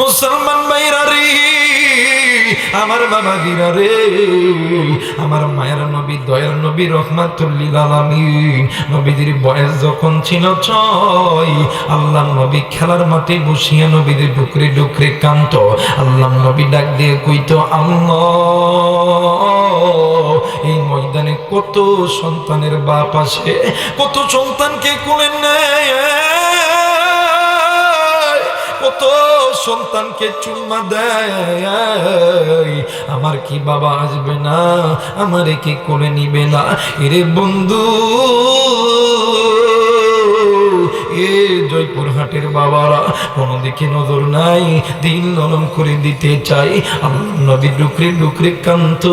মুসলমান ভাইরা রে, আমার বাবা দিরা রে, আমার মায়ের নবী, দয়ার নবী রহমাতুল্লিল আলামিন। নবীদের বয়স যখন ছিল ছয়, আল্লাহ নবী খেলার মাঠে বসিয়া নবীদের ডুকরে ডুকরে কান্ত। আল্লাহ নবী ডাক দিয়ে কইতো, আল্লাহ, এই ময়দানে কত সন্তানের বাপ আছে, কত সন্তানকে কোলে নেয়, কত সন্তানকে চুম্মা দেয়। আমার কি বাবা আসবে না? আমারে কি করে নিবে না? এরে বন্ধু, এ জয়পুর হাটের বাবারা, কোনো দিকে নজর নাই, দিন নরম করে দিতে চাই। আল্লাহ নবী ডুকরে ডুকরে কান্ত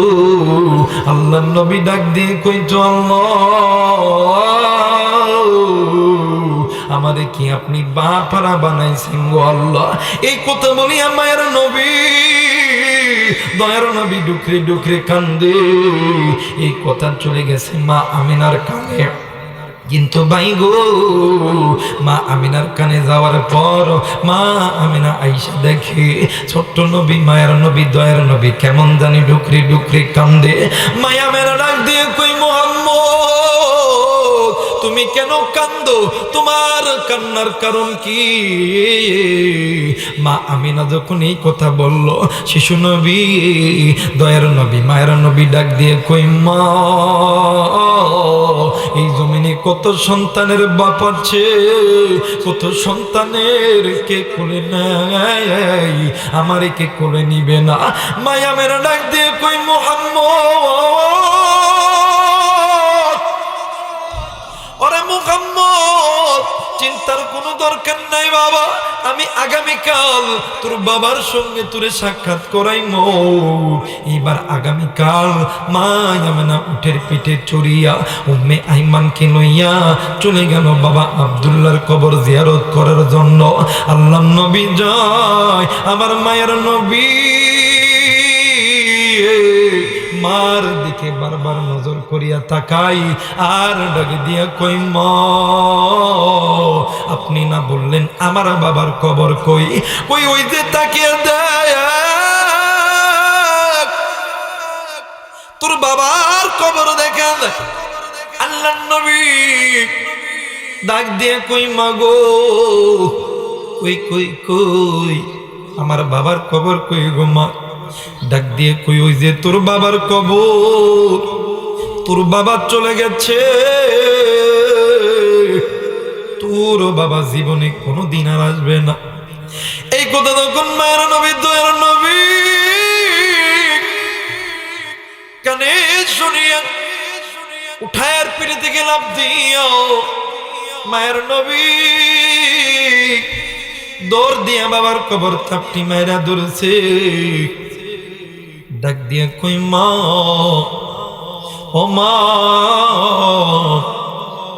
আল্লাহ নবী ডাক দিয়ে কইতো, আল্লাহ আমাদের কি আপনি বাপারা বানাইছেন আল্লাহ। এই কথা বলি আমার নবী, দয়ার নবী ডুকরে ডুকরে কান্দে। এই কথা চলে গেছে মা আমিনার কানে। কিন্তু ভাই গো, মা আমিনার কানে যাওয়ার পর মা আমিনা আইসা দেখে, ছোট্ট নবী, মায়ের নবী, দয়ার নবী কেমন জানি ডুকরি ডুকরি কান্দে। মায়া মেরা ডাক দিয়ে কই মোহাম্মদ তুমি কেন কান্দো? তোমার কান্নার কারণ কি? মা আমিনা যখন এই কথা বলল, শিশু নবী, দয়ার নবী, মায়ের নবী ডাক দিয়ে কই, মা, এই জমিনে কত সন্তানের বাপ আছে? কত সন্তানের কে কোলে নেয়? আমারে কে কোলে নিবে না? মায়া মেরা ডাক দিয়ে কই, মোহাম্মদ চিন্তার কোনো দরকার নাই বাবা, আমি আগামীকাল তোর বাবার সঙ্গে তোরে সাক্ষাৎ করাই এবার আগামীকাল মা না উঠের পিঠে চড়িয়া উম্মে আইমানকে লইয়া চলে গেল বাবা আব্দুল্লাহর কবর জিয়ারত করার জন্য। আল্লাহ নবী জয় আমার মায়ের নবী। মার দিকে বারবার নজর করিয়া তাকাই, আর ডাকে দিয়া কই, ম, আপনি না বললেন আমার বাবার কবর কই? কই ওই যে তাকিয়ে দেয় তোর বাবার কবর দেখা দেয় আল্লাহ নবী ডাক দিয়ে কই মাগো কই কই কই? আমার বাবার কবর কই গো, মা? ডাক দিয়ে কই ওই যে তোর বাবার কবর? তোর বাবা চলে গেছে। তোর বাবা জীবনে কোনো দিন আর আসবে না। এই কথা তখন মায়ের নবী, দয়ের নবী কানে শুনিয়া, উঠায়ের পিড়ে থেকে লাভ মায়ের নবী দৌড় দিয়া বাবার কবর থাপটি মায়েরা ধরেছে। ডাক দিয়া কই মা, ও মা,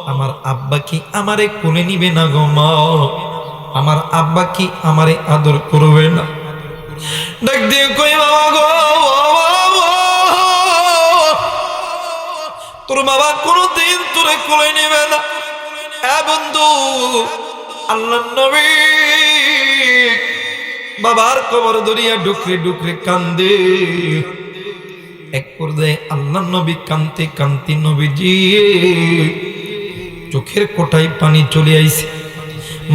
আমার আব্বা কি আমারে কোলে নিবে না গো মা? আমার আব্বা কি আমারে আদর করবে না? ডাক দিয়ে কই বাবা গো তোর বাবা কোনোদিন তোরে কোলে নেবে না। বন্ধু আল্লাহ নবী। বাবার কবর দরিয়া ডুকরে ডুকরে কান্দে। এক পর্যায়ে আল্লাহ নবী কান্তি কান্তি নবীজি, চোখের কোটায় পানি চলে আইছে।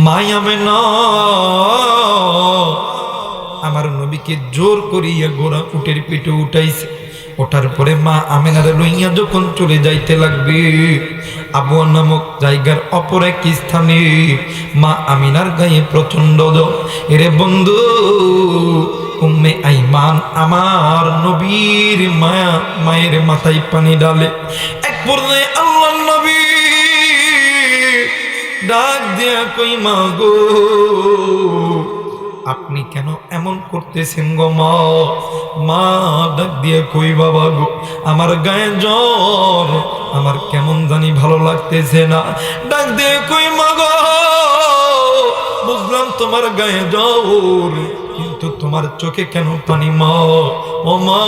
মাই আমে না আমার নবীকে জোর করিয়া গোড়া উটের পিঠে উঠাইছে। ওঠার পরে মা আমেনারে লইয়া যখন চলে যাইতে লাগবে আবুয়া নামক জায়গার অপর এক স্থানে মা আমিনার গায়ে প্রচণ্ড। এরে বন্ধু, উম্মে আইমান আমার নবীর মায়া, মায়ের মাথায় পানি ডালে এক পর্যায়ে আল্লাহ নবী ডাক দিয়া কই মা গো আপনি কেন এমন করতেছেন গো মা? মা ডাক দিয়ে কই বাবা গো? আমার গায়ে জ্বর, আমার কেমন জানি ভালো লাগতেছে না। ডাক দিয়ে কই মা গো? বুঝলাম তোমার গায়ে জ্বর। কিন্তু তোমার চোখে কেন পানি মা? ও মা,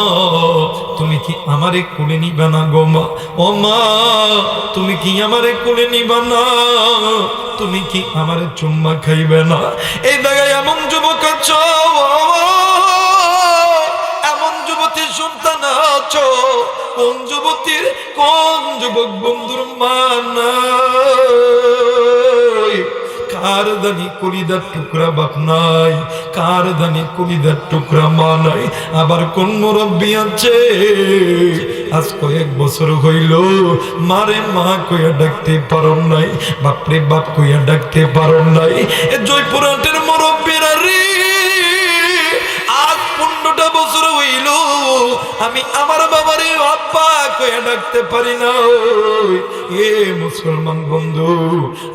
তুমি কি আমারে কুলে নিবা না গো মা? ও মা, তুমি কি আমারে কুলে নিবা না? তুমি কি আমারে চুম্মা খাইবে না? এই জায়গায় এমন যুবক আছো, এমন যুবতী সন্তান আছো। কোন যুবতীর, কোন যুবক বন্ধুর মা না? কার দানি কলিদার টুকরা বাপ নাই? কার দানি কলিদার টুকরা মা নাই? আবার কোন মুরব্বী আছে? আজ কয়েক বছর হইল, মারে মা কইয়া ডাকতে পারন নাই, বাপরে বাপ কইয়া ডাকতে পারন নাই। এ জয়পুরহাটের মুরব্বীরা রে! পনেরোটা বছর হইল, আমি আমার বাবারে আব্বা কয়ে ডাকতে পারি না এ মুসলমান বন্ধু,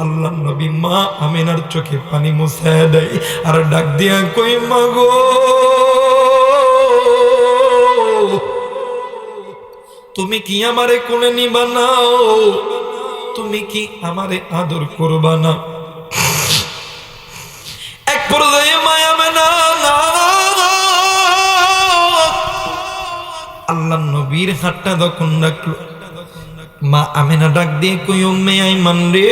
আল্লাহ নবী মা আমিনার চোখে পানি মুছায় দেয়, আর ডাক দিয়া কই মাগো তুমি কি আমারে কোলে নিবা নাও? তুমি কি আমারে আদর করবা না? আল্লাহ নবীর হাতটা তখন ডাকলো মা আমেনা ডাক দিয়ে কই, উম্মে আইমান রে,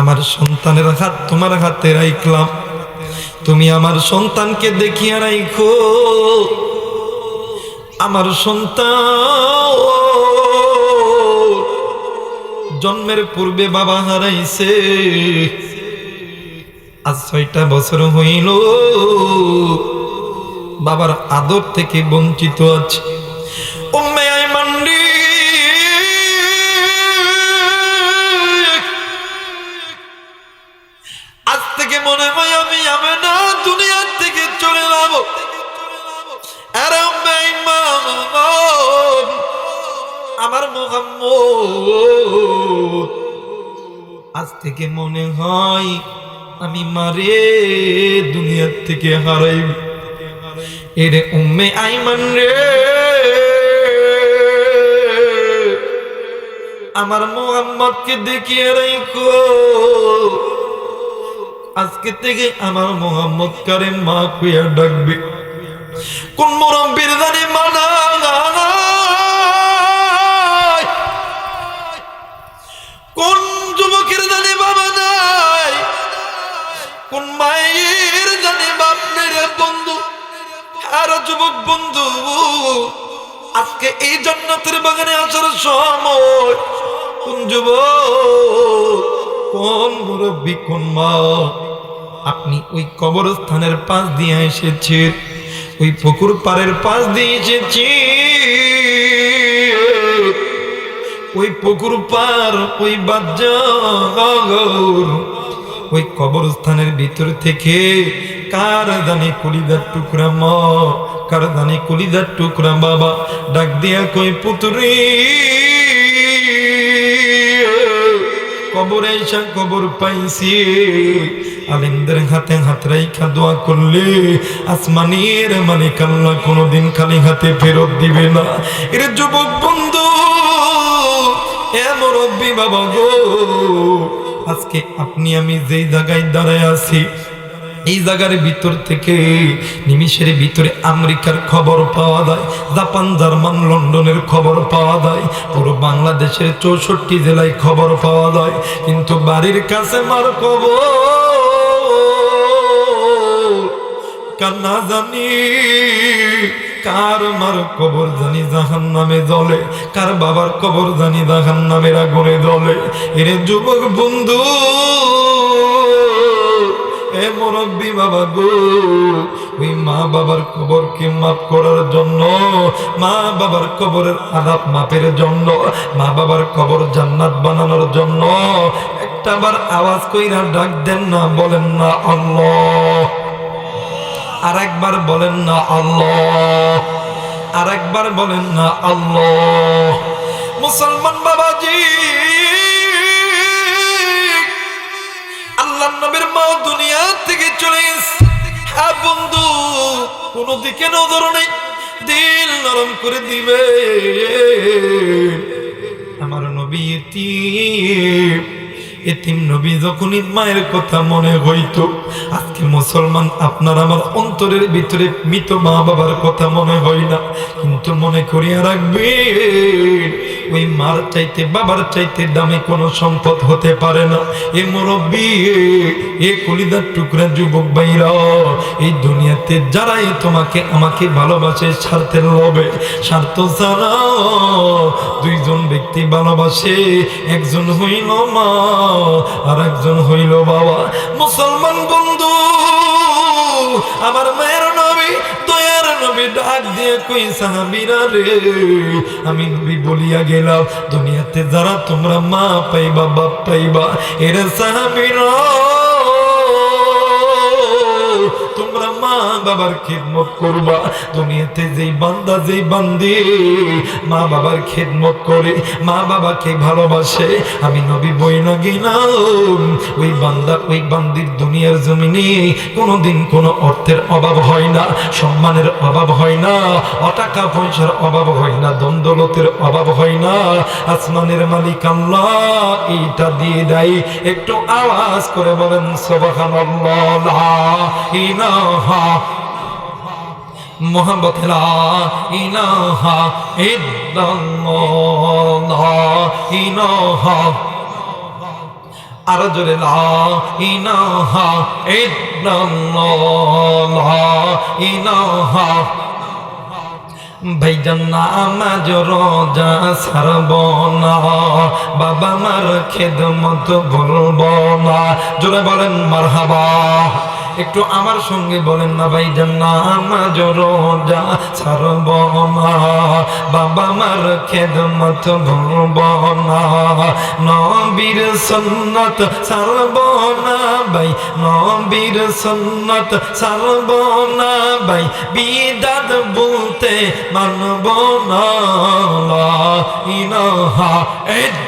আমার সন্তানের হাত তোমার হাতে রাইখলাম। তুমি আমার সন্তানকে দেখিয়া রাইখো। আমার সন্তান জন্মের পূর্বে বাবা হারাইছে। আজ ছয়টা বছর হইল বাবার আদর থেকে বঞ্চিত আছে। আজ থেকে মনে হয় আমি আমি না দুনিয়ার থেকে চলে আমার আজ থেকে মনে হয় আমি মারে দুনিয়ার থেকে হারাই এরে উম্মে আইমান রে। আমার মোহাম্মদকে দেখিয়ে রাখো আজকে থেকে আমার মোহাম্মদ কারে মা কুয়া ডাকবে। কোন মুরব্বীর জানে মানা যুবক বন্ধু, আজকে এই জান্নাতের বাগানে আসার সময়। কোন যুবক, কোন মুরব্বী, কোন মা, আপনি ওই কবরস্থানের পাশ দিয়ে এসেছেন, ওই পুকুর পাড়ের পাশ দিয়ে এসেছি ওই পুকুর পার, ওই বাজার, ওই কবরস্থানের ভিতর থেকে কার দানে কলিদার টুকরা মা কার দানে কলিদার টুকরা বাবা, ডাক দিয়া কই, পুতুরি, কবরে এসা কবর পাইছি। আলিমদের হাতে হাত রাইখা দোয়া করলে আসমানের মালিক আল্লাহ কোনোদিন খালি হাতে ফেরত দিবে না। এর যুবক বন্ধু, এ মুরব্বী বাবা গো, আজকে আপনি আমি যেই জায়গায় দাঁড়ায় আছি এই জায়গার ভিতর থেকে নিমিষের ভিতরে আমেরিকার খবর পাওয়া যায়, জাপান, জার্মান, লন্ডনের খবর পাওয়া যায়, পুরো বাংলাদেশের চৌষট্টি জেলায় খবর পাওয়া যায়। কিন্তু বাড়ির কাছে মার খবর কান্না জানি, কার মার কবর জানি জাহান নামে জলে কার বাবার কবর জানি জাহান নামের আগুনে জলে এরে যুবক বন্ধু এ মুরব্বী বাবা গো, ওই মা বাবার কবরকে করার জন্য, মা বাবার কবরের মাপের জন্য, মা বাবার কবর জান্নাত বানানোর জন্য একটা আওয়াজ কইরা ডাক দেন না, বলেন না আল্লাহ। আর একবার বলেন না আল্লাহ। আর একবার বলেন না আল্লাহ। মুসলমান বাবাজি আল্লাহ নবীর মা দুনিয়া থেকে চলে হ্যাঁ বন্ধু, কোনো দিকে নজর নেই, দিল নরম করে দিবে। আমার নবী এতিম নবী যখনই মায়ের কথা মনে হইতো, আজকে মুসলমান আপনার আমার অন্তরের ভিতরে মৃত মা বাবার কথা মনে হয় না। কিন্তু মনে করিয়া রাখবে, ওই মার চাইতে, বাবার চাইতে দামি কোনো সম্পদ হতে পারে না। এ মুরব্বী, এ কলিদার টুকরা যুবক ভাইরা, এই দুনিয়াতে যারাই তোমাকে আমাকে ভালোবাসে, স্বার্থের লবে স্বার্থ ছাড়া দুইজন ব্যক্তি ভালোবাসে, একজন হইল মা। আর একজন হইল বাবা, মুসলমান বন্ধু। আমার মায়ের নবী, দয়ার নবী ডাক দিয়ে কই সাহাবীরা রে, আমি নবী বলিয়া গেলাম, দুনিয়াতে যারা তোমরা মা পাইবা, বাপ পাইবা, এরা সাহাবীরা। বাবার খেদমত করবা। দুনিয়াতে যেই বান্দা, যেই বান্দি, মা বাবার খেদমত করে, মা বাবাকে ভালোবাসে। আমি নবী বই না গেলাম, ওই বান্দা, ওই বান্দির দুনিয়ার জমিনে কোনোদিন কোনো অর্থের অভাব হয় না, সম্মানের অভাব হয় না, অটাকা পয়সার অভাব হয় না দ্বন্দ্বলতের অভাব হয় না। আসমানের মালিক আল্লাহ এইটা দিয়ে দেয়, একটু আওয়াজ করে বলেন সবাহ ইলাহা মোহাম্মদ ইলাহা ইল্লাল্লাহ, ইলাহা আর লা ইলাহা ইল্লাল্লাহ, ইলাহা। বাবা মার খেদমত ভুলব না। জোরে বলেন, মারহাবা। একটু আমার সঙ্গে বলেন না ভাই নামাজ রোজা সারব না। বাবা মার খেদমত ভুলব না। নবীর সন্নত সারব না ভাই, নবীর সন্নত সারব না ভাই। বিদাত বলতে মানব না ইল্লাল্লাহ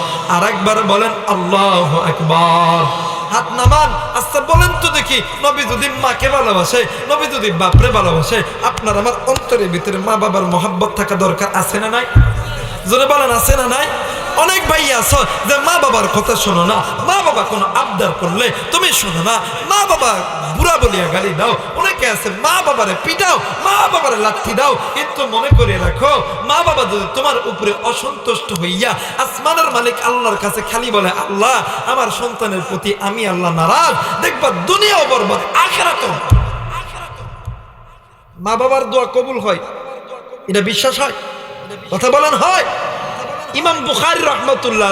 আর একবার বলেন, আল্লাহ একবার হাত নামান আচ্ছা বলেন তো দেখি, নবী যদি মাকে ভালোবাসে, নবী যদি বাপরে ভালোবাসে, আপনার আমার অন্তরের ভিতরে মা বাবার মহাব্বত থাকা দরকার আছে না নাই? জোরে বলেন, আছে না নাই? অনেক ভাই আছো যে মা বাবার কথা শোনো না, মা বাবা কোনো আবদার করলে তুমি শোনো না, মা বাবা বুড়া বলিয়া গালি দাও, অনেকে আছে মা বাবারে পিটাও, মা বাবারে লাথি দাও, কিন্তু মনে করে রাখো, মা বাবা যদি তোমার উপরে অসন্তুষ্ট হইয়া আসমানের মালিক আল্লাহর কাছে খালি বলে, আল্লাহ, আমার সন্তানের প্রতি আমি আল্লাহ নারাজ, দেখবা দুনিয়াও বরবাদ আখেরাত মা বাবার দোয়া কবুল হয়, এটা বিশ্বাস হয়? কথা বলেন, হয়? ইমাম বুখারি রহমতুল্লাহ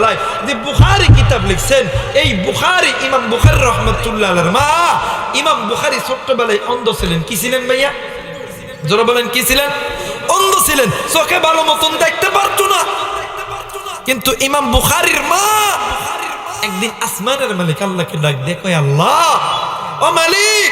যে বুখারি কিতাব লিখছেন, এই বুখারি ইমাম বুখারি রহমতুল্লাহ মা ইমাম বুখারি ছোট্টবেলায় অন্ধ ছিলেন। কি ছিলেন ভাইয়া? জোরে বলেন, কি ছিলেন? অন্ধ ছিলেন। চোখে ভালো মতন দেখতে পারতো না। কিন্তু ইমাম বুখারির মা একদিন আসমানের মালিক আল্লাহকে ডাক দেখো আল্লাহ, ও মালিক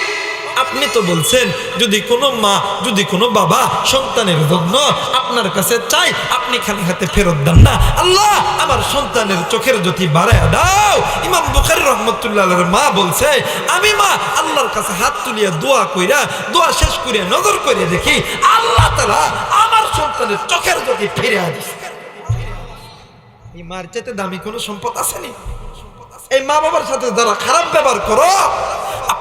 আপনি তো বলছেন, যদি কোনো মা, যদি কোনো বাবা সন্তানের জন্য আপনার কাছে চাই আপনি খালি হাতে ফেরত দেন না। আল্লাহ, আমার সন্তানের চোখের জ্যোতি বাড়ায় দাও। ইমাম বুখারি রহমতুল্লাহ মা বলছে, আমি মা, আল্লাহর কাছে হাত তুলিয়া দোয়া কইরা, দোয়া শেষ করিয়া নজর করিয়া দেখি, আল্লাহ তালা আমার সন্তানের চোখের জ্যোতি ফিরে এই মার চাইতে দামি কোনো সম্পদ আসেনি এই মা বাবার সাথে যারা খারাপ ব্যবহার করো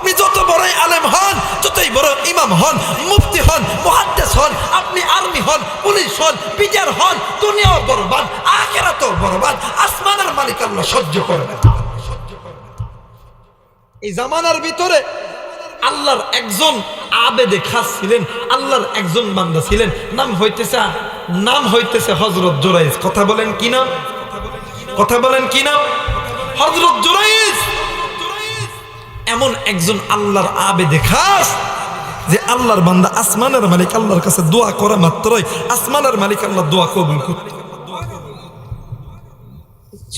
আপনি যত বড়ই আলেম হন, যতই বড় ইমাম হন, মুফতি হন মহাদ্দেশ হন, আপনি আর্মি হন, পুলিশ হন বিচার হন, দুনিয়াও বরবাদ আখেরাত বরবাদ, আসমানের মালিক আল্লাহ সহ্য করবে না। এই জামানার ভিতরে আল্লাহর একজন আবেদে খাস ছিলেন, আল্লাহর একজন বান্দা ছিলেন। নাম হইতেছে নাম হইতেছে হজরত জোরাইজ। কথা বলেন কি নাম কথা বলেন কি নাম হজরত জোরাইজ! এমন একজন আল্লাহর আবেদে খাস যে আল্লাহর বান্দা আসমানের মালিক, আল্লাহর কাছে দোয়া করা মাত্রই আসমানের মালিক আল্লাহ দোয়া কবুল করতে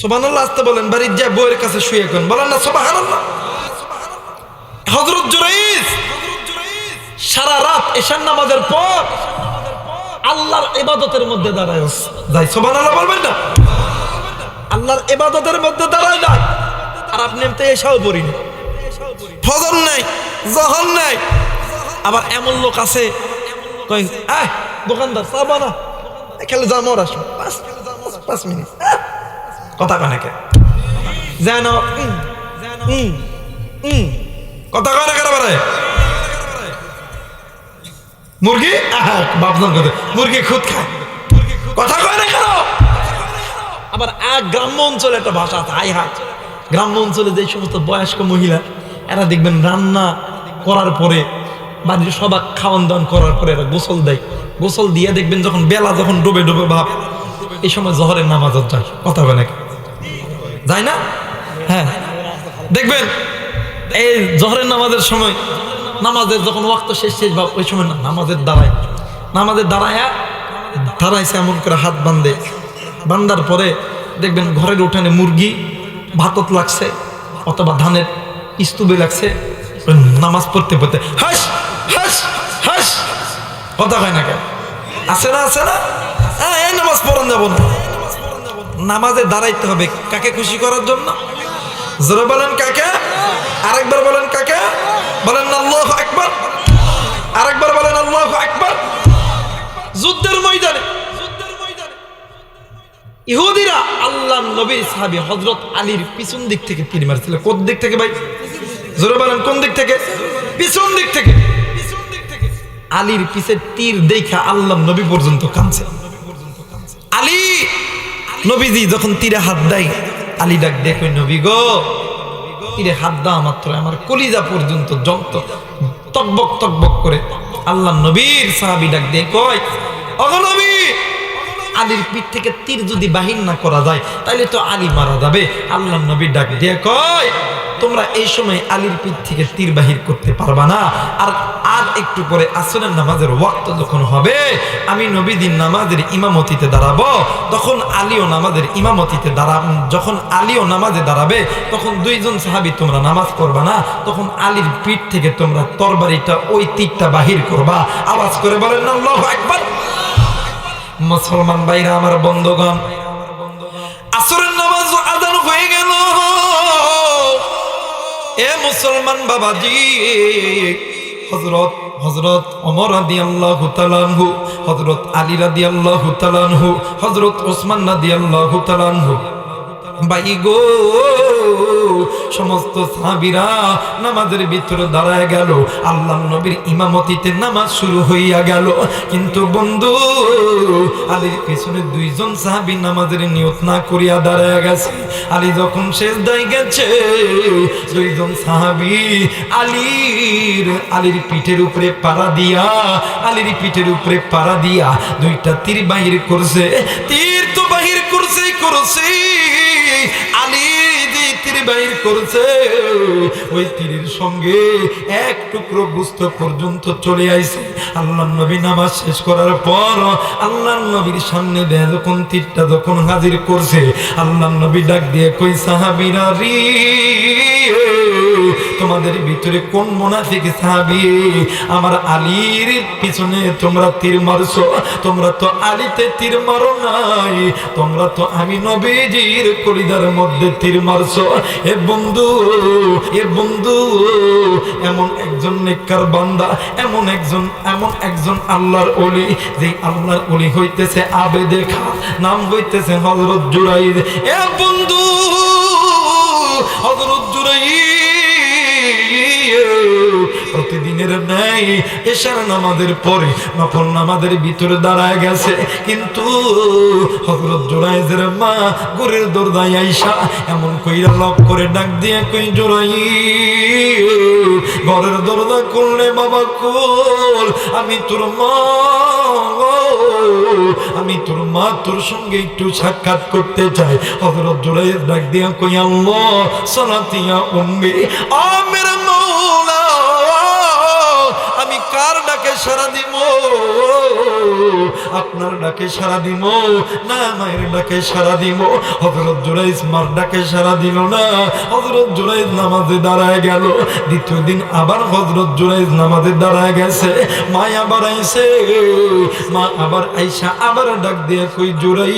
সোবান আল্লাহ আসতে বলেন, বাড়ির যা বইয়ের কাছে শুয়ে কোন বলেন না সোবাহ হজরত জুরাইজ সারা রাত এশার নামাজের পর আল্লাহর ইবাদতের মধ্যে দাঁড়ায় যাই সোবান আল্লাহ বলবেন না। আল্লাহর এবাদতের মধ্যে দাঁড়ায় যায় আর আপনি তো এসাও পড়িনি। ফজর নাই, জহর নাই। আবার এমন লোক আছে কই আহ, দোকানদার, চা বানা। খেলে যা, মর আসো পাঁচ পাঁচ মিনিট। কথা কানাকে যেন কথা কয় না কেন বারে মুরগি বাপজন কথা। মুরগি খুদ খায়। কথা কয় না কেন আবার এক গ্রাম্য অঞ্চলে একটা ভাষা আছে হাই হাত। গ্রাম্য অঞ্চলে যে সমস্ত বয়স্ক মহিলা এরা দেখবেন রান্না করার পরে, বাড়ির সবাক খাওয়ান দাওয়ান করার পরে এরা গোসল দেয়। গোসল দিয়ে দেখবেন যখন বেলা যখন ডুবে ডুবে ভাব, এই সময় জহরের নামাজ যায়। কথা বলে নাকি যায় না? হ্যাঁ। দেখবেন, এই জহরের নামাজের সময়, নামাজের যখন ওয়াক্ত শেষ শেষ ভাব, ওই সময় নামাজের দাঁড়ায় নামাজের দাঁড়ায় দাঁড়াইছে এমন করে হাত বান্ধে বান্ধার পরে দেখবেন ঘরের উঠানে মুরগি, ভাতত লাগছে অথবা ধানের স্তূপে লাগছে নামাজ পড়তে পড়তে, হাস হাস হাস। কথা হয় না কেন? আছে না আছে না? হ্যাঁ এই নামাজ পড়ন যাব না নামাজে দাঁড়াইতে হবে কাকে খুশি করার জন্য? জোরে বলেন কাকে? আরেকবার বলেন কাকে? বলেন আল্লাহ একবার আরেকবার বলেন আল্লাহ একবার যুদ্ধের ময়দানে ইহুদিরা আল্লাহ নবীর সাহাবী হজরত আলীর পিছন দিক থেকে তীর মারছিল। কোন দিক থেকে ভাই? জোরে বলেন, কোন দিক থেকে? পিছন দিক থেকে। আলীর পিছে তীর দেখা আল্লাহ নবী পর্যন্ত কাঁদছে। আলী, নবীজি যখন তীরে হাত দেয়, আলী ডাক, দেখো নবী গো, তীরে হাত দেওয়া মাত্র আমার কলিজা পর্যন্ত যন্ত্র, তকবক তকবক করে আল্লাহ নবীর সাহাবি ডাক দিয়ে কয় অগনবী আলীর পিঠ থেকে তীর যদি বাহির না করা যায় তাহলে তো আলী মারা যাবে। আল্লাহ নবী ডাক দিয়ে কয় তোমরা এই সময় আলীর পিঠ থেকে তীর বাহির করতে পারবা না। আর আর একটু পরে আসরের নামাজের ওয়াক্ত যখন হবে, আমি নবীদিন নামাজের ইমামতিতে দাঁড়াবো। তখন আলীও নামাজের ইমামতিতে দাঁড়া যখন আলীও নামাজে দাঁড়াবে, তখন দুইজন সাহাবী তোমরা নামাজ পড়বা না। তখন আলীর পিঠ থেকে তোমরা তরবারিটা ওই তীরটা বাহির করবা। আওয়াজ করে বলেন না আল্লাহু আকবার! মুসলমান ভাইরা, আমার বন্ধুগণ, আসরের নামাজ এ মুসলমান বাবাজি হজরত হজরত অমর আদি আল্লাহ তালানহু হজরত আলী রাদি আল্লাহ তালানহু হজরত ওসমান রাদি আল্লাহ তালানহু ভাই সমস্ত নামাজের দাঁড়ায় গেল। আল্লাহ নবীর ইমামতিতে নামাজ শুরু হইয়া গেল। কিন্তু বন্ধু, আলীর দুইজন সাহাবি নামাজের নিয়ত না করিয়া দাঁড়ায় গেছে। আলী যখন শেষ দায় গেছে, দুইজন সাহাবি আলীর আলীর পিঠের উপরে পাড়া দিয়া, আলীর পিঠের উপরে পাড়া দিয়া দুইটা তীর বাহির করছে। তীর করছে করছে এক টুকরো পর্যন্ত চলে আইছে। আল্লাহ নবী নামাজ শেষ করার পর আল্লাহ নবীর সামনে হাজির করছে আল্লাহ নবী ডাক দিয়ে কই সাহাবিরা তোমাদের ভিতরে কোন মোনাফিক সাহাবি? আমার আলীর পিছনে তোমরা তীর মারছো, তোমরা তো আলীতে তীর মারো নাই, তোমরা তো আমি নবীজির কলিদার মধ্যে তীর মারছো। এ বন্ধু এ বন্ধু, এমন একজন নেককার বান্দা, এমন একজন এমন একজন আল্লাহর অলি যে আল্লাহর অলি হইতেছে আবে দেখা নাম হইতেছে হজরত জুরাইদ এ বন্ধু হজরত জুরাই প্রতিদিনের ন্যায় এশার নামাজের পরে নফল নামাজের ভিতরে দাঁড়ায় গেছে। কিন্তু হজরত জোড়াইজের মা গোরের দরদায় আইসা এমন কইরা লক করে ডাক দিয়ে কই জোড়াই ঘরের দরজা করলে বাবা কোল আমি তোর মা আমি তোর মা তোর সঙ্গে একটু সাক্ষাৎ করতে চাই। হজরত জোড়াই ডাক দিয়া কই, আল্লাহ, সালাতিয়া উম্মি, আমের কার ডাকে সারা দিব? আপনার ডাকে সারা দিব? না, মায়ের ডাকে সারা দিব। হজরত জুরাইজ মার ডাকে সারা দিল না। হজরত জুরাইজ নামাজে দাঁড়ায় গেল। দ্বিতীয় দিন আবার হজরত জুরাইজ নামাজে দাঁড়ায় গেছে। মা আবার আইসে মা আবার আইসা আবার ডাক দিয়ে কই জুরাই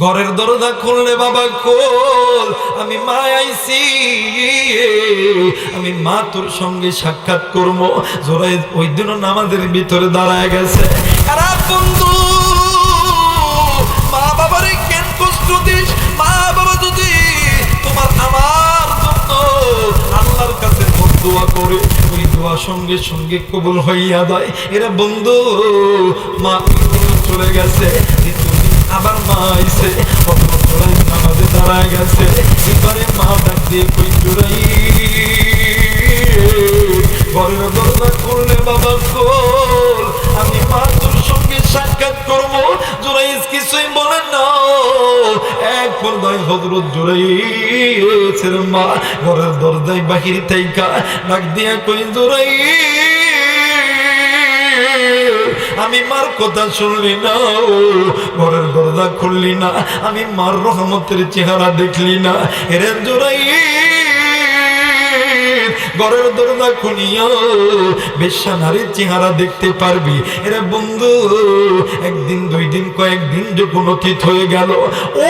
ঘরের দরজা খুললে বাবা খোল, আমি মা আইছি। আমি মা তোর সঙ্গে সাক্ষাৎ করব। জোরাই ওই দিন নামাজের ভিতরে দাঁড়ায় গেছে। মা কেন কষ্ট মা বাবা যদি তোমার আমার আল্লাহর কাছে দোয়া করে, ওই দোয়া সঙ্গে সঙ্গে কবুল হইয়া যায়। এরা বন্ধু, মা চলে গেছে। আবার মা আইছে জোড়াই নামাজে দাঁড়ায় গেছে। এবারে মা ডাক কই জোড়াই ঘরের দরজা খুললে বাবা খোল। আমি মা তোর সঙ্গে সাক্ষাৎ করব। জোরাইস কিছুই বলে না। এক পর্দায় হজরত জোরাইছের মা ঘরের দরজায় বাহির থেকে ডাক দিয়া কই জোরাই আমি মার কথা শুনলি না ঘরের দরজা খুললি না, আমি মার রহমতের চেহারা দেখলি না। এর জোরাই ঘরের দরজা খুলিয়া বেশ্যা নারীর চেহারা দেখতে পারবি। এরা বন্ধু, একদিন, দুই দিন, কয়েকদিন যখন অতীত হয়ে গেল। ও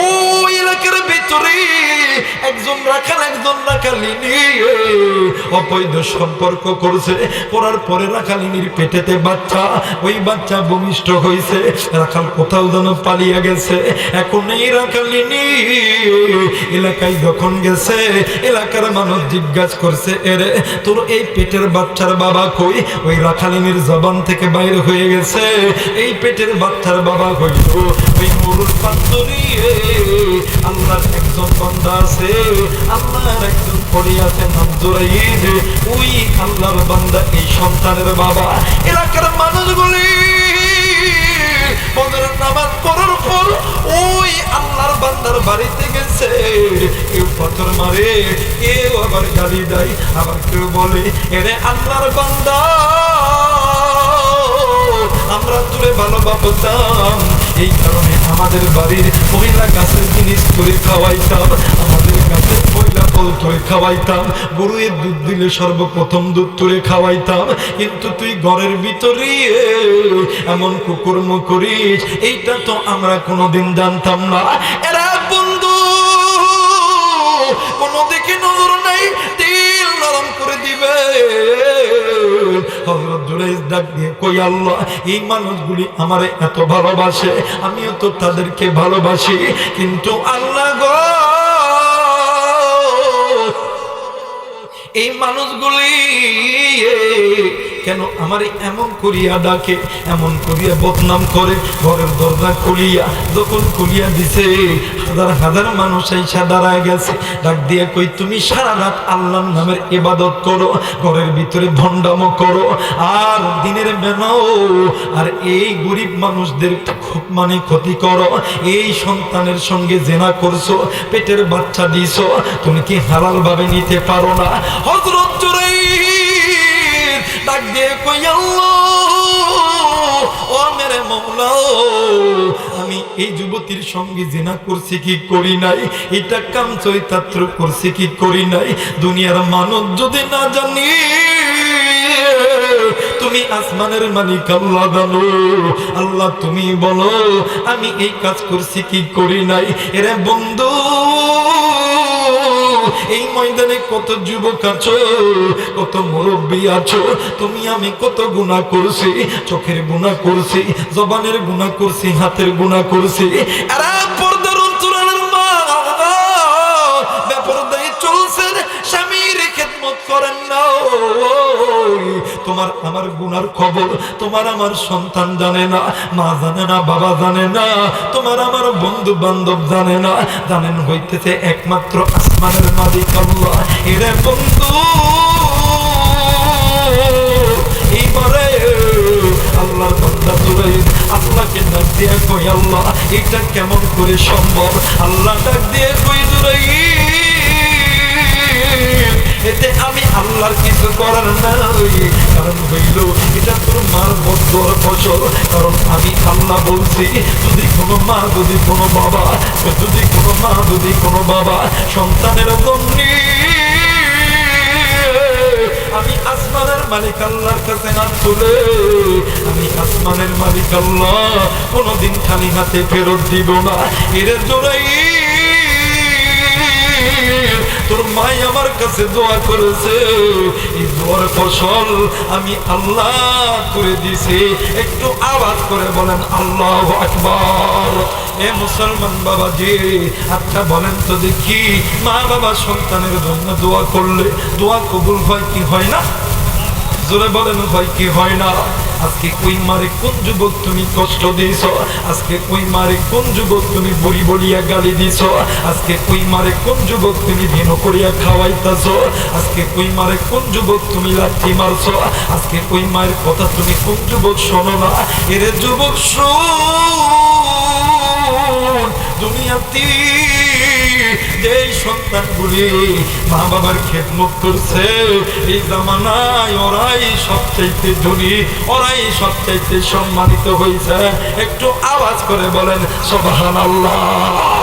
এলাকার ভিতরে একজন রাখাল, একজন রাখালিনী। অবৈধ সম্পর্ক করছে, করার পরে রাখালিনীর পেটেতে বাচ্চা, ওই বাচ্চা ভূমিষ্ঠ হয়েছে রাখাল কোথাও যেন পালিয়ে গেছে। এখন এই রাখালিনী এলাকায় যখন গেছে, এলাকার মানুষ জিজ্ঞাসা করছে, এরে, তোর এই পেটের বাচ্চার বাবা কই? ওই রাখালিনীর জবান থেকে বাইরে হয়ে গেছে। এই পেটের বাচ্চার বাবা কইল ওই মরুর পান্তরি আল্লাহর একজন বান্দা আছে। আল্লাহর একজন পড়ে আছে নাম জোরাইদ ওই আল্লাহর বান্দা, এই সন্তানের বাবা। এলাকার মানুষগুলি বান্দার বাড়িতে গেছে। কেউ পাথর মারে, কেউ আবার গালি দেয়, আবার কেউ বলে, এরে আল্লাহর বান্দা আমরা তুলে ভালো বাপতাম এই কারণে আমাদের বাড়ির মহিলা গাছের জিনিস করে খাওয়াইতাম। আমাদের গাছের মহিলা ফল তুলে খাওয়াইতাম। গরুয়ের দুধ দিলে সর্বপ্রথম দুধ তুলে খাওয়াইতাম। কিন্তু তুই ঘরের ভিতরে এমন কুকর্ম করিস এইটা তো আমরা কোনোদিন জানতাম না। জুরাইজ ডাক দিয়ে কই আল্লাহ, এই মানুষগুলি আমারে এত ভালোবাসে, আমিও তো তাদেরকে ভালোবাসি। কিন্তু আল্লাহ গো, এই মানুষগুলি কেন আমার এমন করিয়া ডাকে? এমন করিয়া বদনাম করে, ঘরের দরজা খুলিয়া যখন খুলিয়া দিছে। হাজার হাজার মানুষ এসে দাঁড়ায় গেছে। ডাক দিয়ে কই, তুমি সারা রাত আল্লাহর নামের ইবাদত করো, ঘরের ভিতরে ভণ্ডাম করো, আর দিনের বেলাও। আর এই গরিব মানুষদের খুব মানে ক্ষতি করো। এই সন্তানের সঙ্গে জেনা করছ, পেটের বাচ্চা দিছো। তুমি কি হালাল ভাবে নিতে পারো না? হজরত চুরাই ডাক দিয়ে ও মেরে মৌলা আমি এই যুবতীর সঙ্গে জেনা করছি, কি করি নাই? এটা কাম চরিতাত্র করছি, কি করি নাই? দুনিয়ার মানব যদি না জানি, তুমি আসমানের মালিক, আল্লাহ জানো। আল্লাহ, তুমি বলো, আমি এই কাজ করছি, কি করি নাই? এরে বন্ধু এই ময়দানে কত যুবক আছো, কত মুরব্বী আছো, তুমি আমি কত গুণা করছি, চোখের গুণা করছি, জবানের গুণা করছি, হাতের গুণা করছি। এরা তোমার আমার গুনার খবর, তোমার আমার সন্তান জানে না, মা জানে না, বাবা জানে না, তোমার আমার বন্ধু বান্ধব জানে না। জানেন হইতেছে একমাত্র আসমানের মালিক আল্লাহ। এরে বন্ধু আল্লাহ, এটা কেমন করে সম্ভব? আল্লাহ ডাক দিয়ে কই জুড়ে এতে আমি আল্লাহর কিছু করার নাই। কারণ হইল, এটা তোর মার বদ্ধর ফসল। কারণ আমি আল্লাহ বলছি, যদি কোনো মা, যদি কোনো বাবা, যদি কোনো মা, যদি কোনো বাবা সন্তানের জন্য আমি আসমানের মালিক আল্লাহর তুলে, আমি আসমানের মালিক আল্লাহ কোনোদিন খালি হাতে ফেরত দিব না। এর জোরাই তোর মাই আমার কাছে দোয়া করেছে। দোয়ার ফসল আমি আল্লাহ করে দিছি একটু আওয়াজ করে বলেন, আল্লাহ আকবর। এ মুসলমান বাবাজি আচ্ছা বলেন তো দেখি, মা বাবা সন্তানের জন্য দোয়া করলে দোয়া কবুল হয় কি হয় না? জোরে বলেন, হয় কি, হয় না? আজকে কই মারে কোন যুবক তুমি কষ্ট দিছ আজকে কই মারে কোন যুবক তুমি বড়ি বলিয়া গালি দিছ আজকে কই মারে কোন যুবক তুমি ভিন করিয়া খাওয়াইতাছ? আজকে কই মারে কোন যুবক তুমি লাঠি মারছ? আজকে কই মায়ের কথা তুমি কোন যুবক শোনো না? এরে যুবক, শোন! দুনিয়াতে যে সন্তানগুলি মা বাবার খেদমত করছে, এই জামানায় ওরাই সবচাইতে ধনী, ওরাই সবচাইতে সম্মানিত হয়েছে একটু আওয়াজ করে বলেন সবহান আল্লাহ